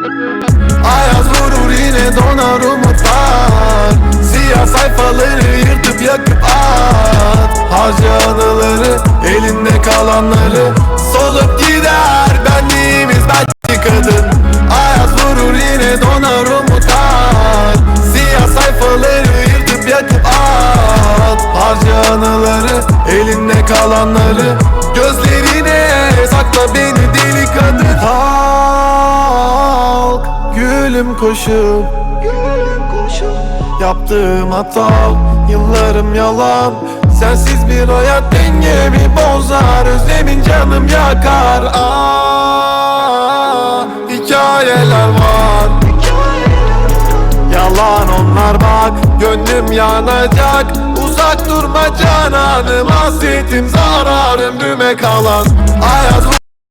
Ayaz vurur yine donar umutlar. Siyah sayfaları yırtıp yakıp at. Harca anıları elinde kalanları Solup gider. Benliğimiz belki kadın. Ayaz vurur yine donar umutlar. Siyah sayfaları yırtıp yakıp at. Harca anıları elinde kalanları Gözlerine gülüm koşup Yaptığım hata Yıllarım yalan. Sensiz bir hayat dengemi bozar Özlemin canım yakar. Aa, Hikayeler var. Yalan onlar bak Gönlüm yanacak. Uzak durma cananım Hasretim zarar ömrüme kalan